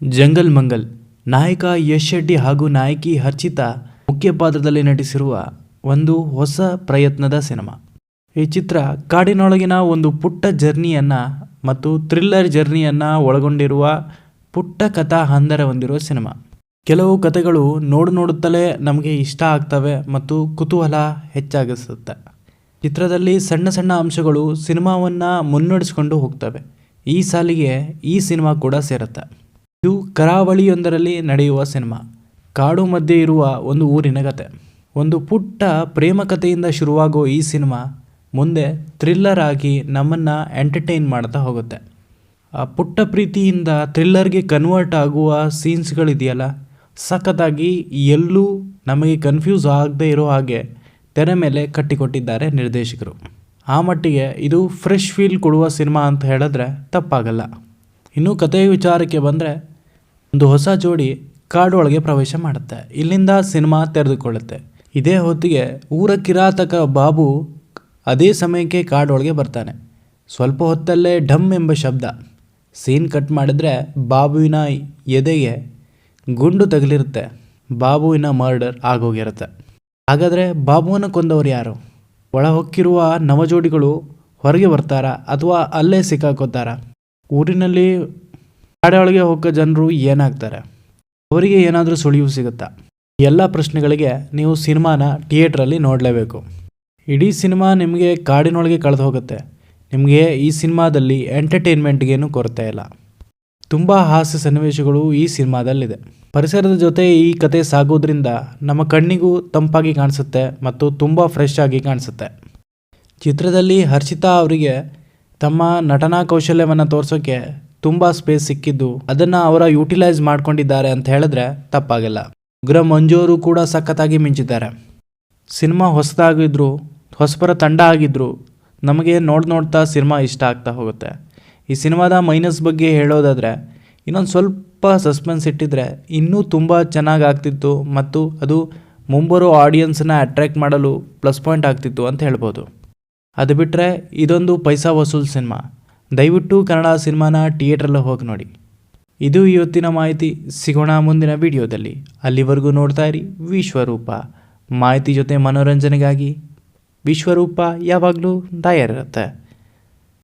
Jungle Mangal, ನಾಯಕ ಯಶ್ ಶೆಟ್ಟಿ ಹಾಗೂ ನಾಯಕಿ ಹರ್ಚಿತಾ ಮುಖ್ಯ ಪಾತ್ರದಲ್ಲಿ ನಟಿಸಿರುವ ಒಂದು ಹೊಸ ಪ್ರಯತ್ನದ ಸಿನಿಮಾ. ಈ ಚಿತ್ರ ಕಾಡಿನೊಳಗಿನ ಒಂದು ಪುಟ್ಟ ಜರ್ನಿಯನ್ನು ಮತ್ತು ಥ್ರಿಲ್ಲರ್ ಜರ್ನಿಯನ್ನು ಒಳಗೊಂಡಿರುವ ಪುಟ್ಟ ಕಥಾ ಹಂದರ ಹೊಂದಿರುವ ಸಿನಿಮಾ. ಕೆಲವು ಕಥೆಗಳು ನೋಡು ನೋಡುತ್ತಲೇ ನಮಗೆ ಇಷ್ಟ ಆಗ್ತವೆ ಮತ್ತು ಕುತೂಹಲ ಹೆಚ್ಚಾಗಿಸುತ್ತೆ. ಚಿತ್ರದಲ್ಲಿ ಸಣ್ಣ ಸಣ್ಣ ಅಂಶಗಳು ಸಿನಿಮಾವನ್ನು ಮುನ್ನಡೆಸ್ಕೊಂಡು ಹೋಗ್ತವೆ. ಈ ಸಾಲಿಗೆ ಈ ಸಿನಿಮಾ ಕೂಡ ಸೇರುತ್ತೆ. ಇದು ಕರಾವಳಿಯೊಂದರಲ್ಲಿ ನಡೆಯುವ ಸಿನಿಮಾ. ಕಾಡು ಮಧ್ಯೆ ಇರುವ ಒಂದು ಊರಿನ ಕತೆ. ಒಂದು ಪುಟ್ಟ ಪ್ರೇಮ ಕಥೆಯಿಂದ ಶುರುವಾಗೋ ಈ ಸಿನಿಮಾ ಮುಂದೆ ಥ್ರಿಲ್ಲರ್ ಆಗಿ ನಮ್ಮನ್ನು ಎಂಟರ್ಟೈನ್ ಮಾಡ್ತಾ ಹೋಗುತ್ತೆ. ಆ ಪುಟ್ಟ ಪ್ರೀತಿಯಿಂದ ಥ್ರಿಲ್ಲರ್ಗೆ ಕನ್ವರ್ಟ್ ಆಗುವ ಸೀನ್ಸ್ಗಳಿದೆಯಲ್ಲ, ಸಖತ್ತಾಗಿ ಎಲ್ಲೂ ನಮಗೆ ಕನ್ಫ್ಯೂಸ್ ಆಗದೆ ಇರೋ ಹಾಗೆ ತೆರೆ ಮೇಲೆ ಕಟ್ಟಿಕೊಟ್ಟಿದ್ದಾರೆ ನಿರ್ದೇಶಕರು. ಆ ಮಟ್ಟಿಗೆ ಇದು ಫ್ರೆಶ್ ಫೀಲ್ ಕೊಡುವ ಸಿನಿಮಾ ಅಂತ ಹೇಳಿದ್ರೆ ತಪ್ಪಾಗಲ್ಲ. ಇನ್ನು ಕಥೆಯ ವಿಚಾರಕ್ಕೆ ಬಂದರೆ ಒಂದು ಹೊಸ ಜೋಡಿ ಕಾಡೊಳಗೆ ಪ್ರವೇಶ ಮಾಡುತ್ತೆ. ಇಲ್ಲಿಂದ ಸಿನಿಮಾ ತೆರೆದುಕೊಳ್ಳುತ್ತೆ. ಇದೇ ಹೊತ್ತಿಗೆ ಊರ ಕಿರಾತಕ ಬಾಬು ಅದೇ ಸಮಯಕ್ಕೆ ಕಾಡೊಳಗೆ ಬರ್ತಾನೆ. ಸ್ವಲ್ಪ ಹೊತ್ತಲ್ಲೇ ಢಮ್ ಎಂಬ ಶಬ್ದ. ಸೀನ್ ಕಟ್ ಮಾಡಿದ್ರೆ ಬಾಬುವಿನ ಎದೆಗೆ ಗುಂಡು ತಗಲಿರುತ್ತೆ. ಬಾಬುವಿನ ಮರ್ಡರ್ ಆಗೋಗಿರುತ್ತೆ. ಹಾಗಾದರೆ ಬಾಬುವನ್ನು ಕೊಂದವರು ಯಾರು? ಒಳ ಹೊಕ್ಕಿರುವ ನವಜೋಡಿಗಳು ಹೊರಗೆ ಬರ್ತಾರಾ ಅಥವಾ ಅಲ್ಲೇ ಸಿಕ್ಕಾಕೋತಾರ? ಊರಿನಲ್ಲಿ ಕಾಡೊಳಗೆ ಹೋಗೋ ಜನರು ಏನಾಗ್ತಾರೆ? ಅವರಿಗೆ ಏನಾದರೂ ಸುಳಿವು ಸಿಗುತ್ತಾ? ಎಲ್ಲ ಪ್ರಶ್ನೆಗಳಿಗೆ ನೀವು ಸಿನಿಮಾನ ಥಿಯೇಟ್ರಲ್ಲಿ ನೋಡಲೇಬೇಕು. ಇಡೀ ಸಿನಿಮಾ ನಿಮಗೆ ಕಾಡಿನೊಳಗೆ ಕಳೆದು ಹೋಗುತ್ತೆ. ನಿಮಗೆ ಈ ಸಿನಿಮಾದಲ್ಲಿ ಎಂಟರ್ಟೈನ್ಮೆಂಟ್ಗೇನು ಕೊರತೆ ಇಲ್ಲ. ತುಂಬ ಹಾಸ್ಯ ಸನ್ನಿವೇಶಗಳು ಈ ಸಿನಿಮಾದಲ್ಲಿದೆ. ಪರಿಸರದ ಜೊತೆ ಈ ಕತೆ ಸಾಗೋದ್ರಿಂದ ನಮ್ಮ ಕಣ್ಣಿಗೂ ತಂಪಾಗಿ ಕಾಣಿಸುತ್ತೆ ಮತ್ತು ತುಂಬ ಫ್ರೆಶ್ ಆಗಿ ಕಾಣಿಸುತ್ತೆ. ಚಿತ್ರದಲ್ಲಿ ಹರ್ಷಿತಾ ಅವರಿಗೆ ತಮ್ಮ ನಟನಾ ಕೌಶಲ್ಯವನ್ನು ತೋರಿಸೋಕ್ಕೆ ತುಂಬ ಸ್ಪೇಸ್ ಸಿಕ್ಕಿದ್ದು ಅದನ್ನು ಅವರ ಯೂಟಿಲೈಸ್ ಮಾಡ್ಕೊಂಡಿದ್ದಾರೆ ಅಂತ ಹೇಳಿದ್ರೆ ತಪ್ಪಾಗಿಲ್ಲ. ಉಗ್ರ ಮಂಜೂರು ಕೂಡ ಸಖತ್ತಾಗಿ ಮಿಂಚಿದ್ದಾರೆ. ಸಿನಿಮಾ ಹೊಸದಾಗಿದ್ರು, ಹೊಸಬರ ತಂಡ ಆಗಿದ್ರು, ನಮಗೆ ನೋಡಿ ನೋಡ್ತಾ ಸಿನಿಮಾ ಇಷ್ಟ ಆಗ್ತಾ ಹೋಗುತ್ತೆ. ಈ ಸಿನಿಮಾದ ಮೈನಸ್ ಬಗ್ಗೆ ಹೇಳೋದಾದರೆ, ಇನ್ನೊಂದು ಸ್ವಲ್ಪ ಸಸ್ಪೆನ್ಸ್ ಇಟ್ಟಿದ್ರೆ ಇನ್ನೂ ತುಂಬ ಚೆನ್ನಾಗಿ ಆಗ್ತಿತ್ತು ಮತ್ತು ಅದು ಮುಂಬರೋ ಆಡಿಯನ್ಸನ್ನ ಅಟ್ರ್ಯಾಕ್ಟ್ ಮಾಡಲು ಪ್ಲಸ್ ಪಾಯಿಂಟ್ ಆಗ್ತಿತ್ತು ಅಂತ ಹೇಳ್ಬೋದು. ಅದು ಬಿಟ್ಟರೆ ಇದೊಂದು ಪೈಸಾ ವಸೂಲ್ ಸಿನಿಮಾ. ದಯವಿಟ್ಟು ಕನ್ನಡ ಸಿನಿಮಾನ ಥಿಯೇಟ್ರಲ್ಲಿ ಹೋಗಿ ನೋಡಿ. ಇದು ಇವತ್ತಿನ ಮಾಹಿತಿ. ಸಿಗೋಣ ಮುಂದಿನ ವಿಡಿಯೋದಲ್ಲಿ. ಅಲ್ಲಿವರೆಗೂ ನೋಡ್ತಾ ಇರಿ ವಿಶ್ವರೂಪ. ಮಾಹಿತಿ ಜೊತೆ ಮನೋರಂಜನೆಗಾಗಿ ವಿಶ್ವರೂಪ ಯಾವಾಗಲೂ ತಯಾರಿರುತ್ತೆ